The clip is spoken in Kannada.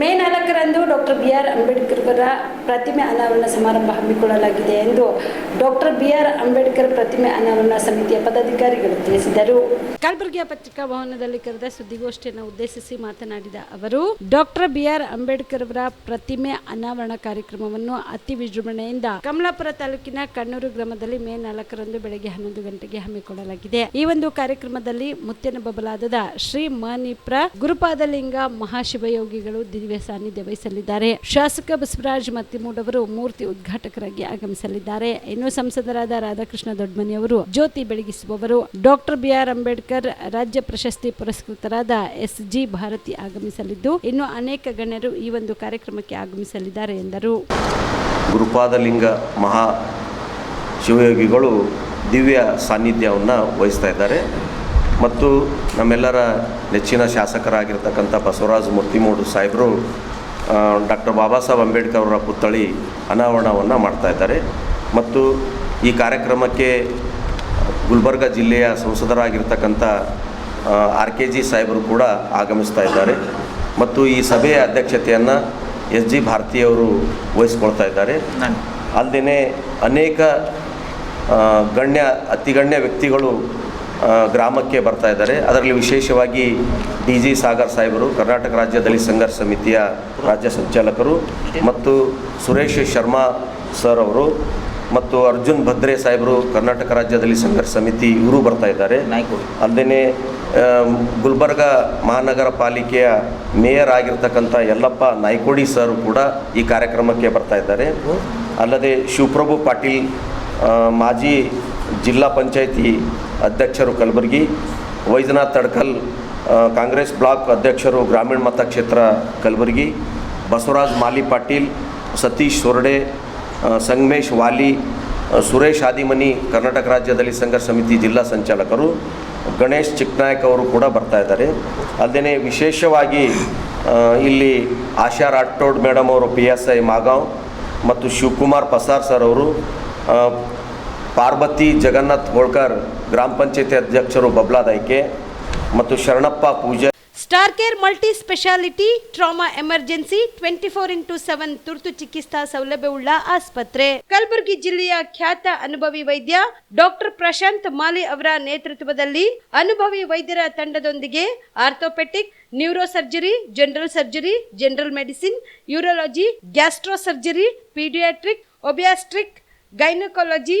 ಮೇ ನಾಲ್ಕರಂದು ಡಾಕ್ಟರ್ ಬಿ ಆರ್ ಅಂಬೇಡ್ಕರ್ ಅವರ ಪ್ರತಿಮೆ ಅನಾವರಣ ಸಮಾರಂಭ ಹಮ್ಮಿಕೊಳ್ಳಲಾಗಿದೆ ಎಂದು ಡಾಕ್ಟರ್ ಬಿ ಆರ್ ಅಂಬೇಡ್ಕರ್ ಪ್ರತಿಮೆ ಅನಾವರಣ ಸಮಿತಿಯ ಪದಾಧಿಕಾರಿಗಳು ತಿಳಿಸಿದರು. ಕಲಬುರಗಿಯ ಪತ್ರಿಕಾ ಭವನದಲ್ಲಿ ಕರೆದ ಸುದ್ದಿಗೋಷ್ಠಿಯನ್ನು ಉದ್ದೇಶಿಸಿ ಮಾತನಾಡಿದ ಅವರು, ಡಾಕ್ಟರ್ ಬಿ ಆರ್ ಅಂಬೇಡ್ಕರ್ ಅವರ ಪ್ರತಿಮೆ ಅನಾವರಣ ಕಾರ್ಯಕ್ರಮವನ್ನು ಅತಿ ವಿಜೃಂಭಣೆಯಿಂದ ಕಮಲಾಪುರ ತಾಲೂಕಿನ ಕಣ್ಣೂರು ಗ್ರಾಮದಲ್ಲಿ ಮೇ ನಾಲ್ಕರಂದು ಬೆಳಗ್ಗೆ ಹನ್ನೊಂದು ಗಂಟೆಗೆ ಹಮ್ಮಿಕೊಳ್ಳಲಾಗಿದೆ. ಈ ಒಂದು ಕಾರ್ಯಕ್ರಮದಲ್ಲಿ ಮುತ್ತಿನ ಬಬಲಾದದ ಶ್ರೀ ಮನಿಪ್ರ ಗುರುಪಾದಲಿಂಗ ಮಹಾಶಿವಯೋಗಿಗಳು ದಿವ್ಯ ಸಾನ್ನಿಧ್ಯ ವಹಿಸಲಿದ್ದಾರೆ. ಶಾಸಕ ಬಸವರಾಜ್ ಮತ್ತಿಮೂಡ್ ಅವರು ಮೂರ್ತಿ ಉದ್ಘಾಟಕರಾಗಿ ಆಗಮಿಸಲಿದ್ದಾರೆ. ಇನ್ನು ಸಂಸದರಾದ ರಾಧಾಕೃಷ್ಣ ದೊಡ್ಮನಿ ಅವರು ಜ್ಯೋತಿ ಬೆಳಗಿಸುವವರು. ಡಾಕ್ಟರ್ ಬಿ ಆರ್ ಅಂಬೇಡ್ಕರ್ ರಾಜ್ಯ ಪ್ರಶಸ್ತಿ ಪುರಸ್ಕೃತರಾದ ಎಸ್ ಜಿ ಭಾರತಿ ಆಗಮಿಸಲಿದ್ದು, ಇನ್ನು ಅನೇಕ ಗಣ್ಯರು ಈ ಒಂದು ಕಾರ್ಯಕ್ರಮಕ್ಕೆ ಆಗಮಿಸಲಿದ್ದಾರೆ ಎಂದರು. ಗುರುಪಾದಲಿಂಗ ಮಹಾ ಶಿವಯೋಗಿಗಳು ದಿವ್ಯ ಸಾನ್ನಿಧ್ಯವನ್ನು ವಹಿಸ್ತಾ ಇದ್ದಾರೆ. ಮತ್ತು ನಮ್ಮೆಲ್ಲರ ನೆಚ್ಚಿನ ಶಾಸಕರಾಗಿರ್ತಕ್ಕಂಥ ಬಸವರಾಜ ಮೂರ್ತಿಮೂಡು ಸಾಹೇಬರು ಡಾಕ್ಟರ್ ಬಾಬಾ ಸಾಹೇಬ್ ಅಂಬೇಡ್ಕರ್ ಅವರ ಪುತ್ಥಳಿ ಅನಾವರಣವನ್ನು ಮಾಡ್ತಾ ಇದ್ದಾರೆ. ಮತ್ತು ಈ ಕಾರ್ಯಕ್ರಮಕ್ಕೆ ಗುಲ್ಬರ್ಗ ಜಿಲ್ಲೆಯ ಸಂಸದರಾಗಿರ್ತಕ್ಕಂಥ ಆರ್ ಕೆ ಜಿ ಸಾಹೇಬರು ಕೂಡ ಆಗಮಿಸ್ತಾ ಇದ್ದಾರೆ. ಮತ್ತು ಈ ಸಭೆಯ ಅಧ್ಯಕ್ಷತೆಯನ್ನು ಎಸ್ ಜಿ ಭಾರತಿಯವರು ವಹಿಸ್ಕೊಳ್ತಾ ಇದ್ದಾರೆ. ಅಲ್ಲದೇ ಅನೇಕ ಗಣ್ಯ ಅತಿಗಣ್ಯ ವ್ಯಕ್ತಿಗಳು ಗ್ರಾಮಕ್ಕೆ ಬರ್ತಾ ಇದ್ದಾರೆ. ಅದರಲ್ಲಿ ವಿಶೇಷವಾಗಿ ಡಿ ಜಿ ಸಾಗರ್ ಸಾಹೇಬರು ಕರ್ನಾಟಕ ರಾಜ್ಯ ದಲಿತ ಸಂಘರ್ಷ ಸಮಿತಿಯ ರಾಜ್ಯ ಸಂಚಾಲಕರು ಮತ್ತು ಸುರೇಶ್ ಶರ್ಮಾ ಸರ್ ಅವರು ಮತ್ತು ಅರ್ಜುನ್ ಭದ್ರೆ ಸಾಹೇಬರು ಕರ್ನಾಟಕ ರಾಜ್ಯ ದಲಿತ ಸಂಘರ್ಷ ಸಮಿತಿ ಇವರು ಬರ್ತಾ ಇದ್ದಾರೆ. ಅಲ್ಲದೇ ಗುಲ್ಬರ್ಗ ಮಹಾನಗರ ಪಾಲಿಕೆಯ ಮೇಯರ್ ಆಗಿರ್ತಕ್ಕಂಥ ಯಲ್ಲಪ್ಪ ನಾಯ್ಕೋಡಿ ಸರ್ ಕೂಡ ಈ ಕಾರ್ಯಕ್ರಮಕ್ಕೆ ಬರ್ತಾ ಇದ್ದಾರೆ. ಅಲ್ಲದೆ ಶಿವಪ್ರಭು ಪಾಟೀಲ್ ಮಾಜಿ ಜಿಲ್ಲಾ ಪಂಚಾಯಿತಿ ಅಧ್ಯಕ್ಷರು ಕಲಬುರಗಿ, ವೈದ್ಯನಾಥ್ ತಡ್ಕಲ್ ಕಾಂಗ್ರೆಸ್ ಬ್ಲಾಕ್ ಅಧ್ಯಕ್ಷರು ಗ್ರಾಮೀಣ ಮತಕ್ಷೇತ್ರ ಕಲಬುರಗಿ, ಬಸವರಾಜ್ ಮಾಲಿ ಪಾಟೀಲ್, ಸತೀಶ್ ಸೋರ್ಡೆ ಸಂಗಮೇಶ್ ವಾಲಿ ಸುರೇಶ್ ಆದಿಮನಿ, ಕರ್ನಾಟಕ ರಾಜ್ಯದಲ್ಲಿ ಸಂಘ ಸಮಿತಿ ಜಿಲ್ಲಾ ಸಂಚಾಲಕರು, ಗಣೇಶ್ ಚಿಕ್ನಾಯಕ್ ಅವರು ಕೂಡ ಬರ್ತಾ ಇದ್ದಾರೆ. ಅಲ್ಲದೆ ವಿಶೇಷವಾಗಿ ಇಲ್ಲಿ ಆಶಾ ರಾಠೋಡ್ ಮೇಡಮ್ ಅವರು, ಪಿ ಎಸ್ ಐ ಮಾಗಾಂವ್ ಮತ್ತು ಶಿವಕುಮಾರ್ ಪಸಾರ್ ಸರ್ ಅವರು ಪಾರ್ವತಿ ಜಗನ್ನಾಥ್ ಹೋಳ್ಕರ್ ಗ್ರಾಮ ಪಂಚಾಯತಿ ಅಧ್ಯಕ್ಷರು ಬಬ್ಲಾದಾಯ್ಕೆ ಮತ್ತು Sharanappa Pooja. Star care multi speciality trauma emergency twenty four into seven ತುರ್ತು ಚಿಕಿತ್ಸಾ ಸೌಲಭ್ಯವುಳ್ಳ ಆಸ್ಪತ್ರೆ. ಕಲಬುರಗಿ ಜಿಲ್ಲೆಯ ಖ್ಯಾತ ಅನುಭವಿ ವೈದ್ಯ ಡಾಕ್ಟರ್ ಪ್ರಶಾಂತ್ ಮಾಲಿ ಅವರ ನೇತೃತ್ವದಲ್ಲಿ ಅನುಭವಿ ವೈದ್ಯರ ತಂಡದೊಂದಿಗೆ orthopaedic neuro surgery general surgery, general medicine, urology gastro surgery paediatric, obstetric, gynaecology